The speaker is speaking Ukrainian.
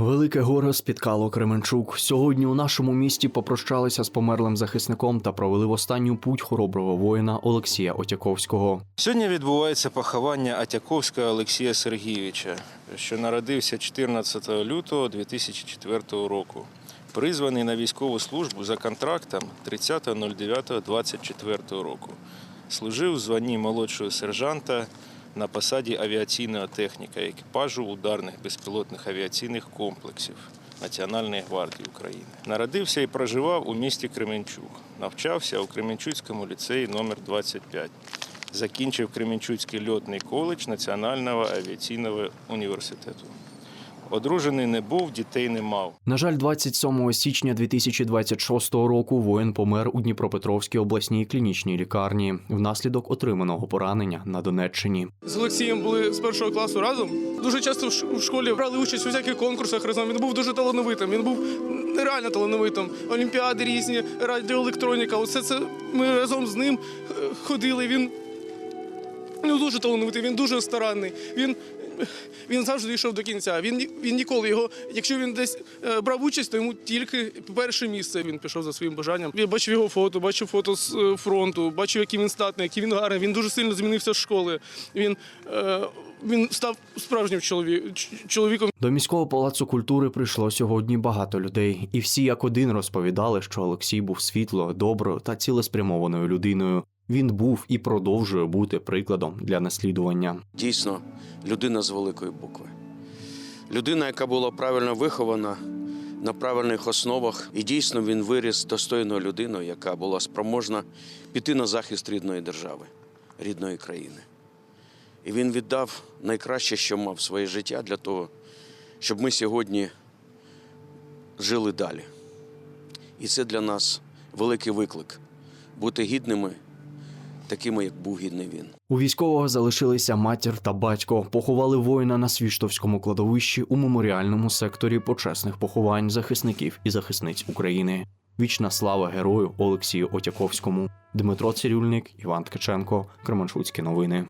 Велике горе спіткало Кременчук. Сьогодні у нашому місті попрощалися з померлим захисником та провели в останню путь хороброго воїна Олексія Отяковського. Сьогодні відбувається поховання Атяковського Олексія Сергійовича, що народився 14 лютого 2004 року. Призваний на військову службу за контрактом 30.09.24 року. Служив в званні молодшого сержанта на посаді авіаційного техніка екіпажу ударних безпілотних авіаційних комплексів Національної гвардії України. Народився і проживав у місті Кременчук. Навчався у Кременчуцькому ліцеї номер 25 Закінчив Кременчуцький льотний коледж Національного авіаційного університету. Одружений не був, дітей не мав. На жаль, 27 січня 2026 року воїн помер у Дніпропетровській обласній клінічній лікарні внаслідок отриманого поранення на Донеччині. З Олексієм були з першого класу разом. Дуже часто в школі брали участь у всяких конкурсах разом. Він був дуже талановитим. Він був нереально талановитим. Олімпіади різні, радіоелектроніка. Усе це ми разом з ним е, ходили. Він ну, дуже талановитий, він дуже старанний. Він, він завжди йшов до кінця. Він, він ніколи його, якщо він десь е, брав участь, то йому тільки перше місце. Він пішов за своїм бажанням. Я бачив його фото, бачив фото з е, фронту, бачив, який він статний, який він гарний. Він дуже сильно змінився з школи. Він, е, він став справжнім чолові- чоловіком. До міського палацу культури прийшло сьогодні багато людей, і всі як один розповідали, що Олексій був світло, доброю та цілеспрямованою людиною. Він був і продовжує бути прикладом для наслідування. дійсно людина з великої букви. Людина, яка була правильно вихована на правильних основах, і дійсно він виріс достойною людиною, яка була спроможна піти на захист рідної держави, рідної країни. І він віддав найкраще, що мав своє життя для того, щоб ми сьогодні жили далі. І це для нас великий виклик бути гідними, такими, як був гідний він. У військового залишилися матір та батько. Поховали воїна на Свіштовському кладовищі у меморіальному секторі почесних поховань захисників і захисниць України. Вічна слава герою Олексію Отяковському. Дмитро Цирюльник, Іван Ткаченко, Кременчуцькі новини.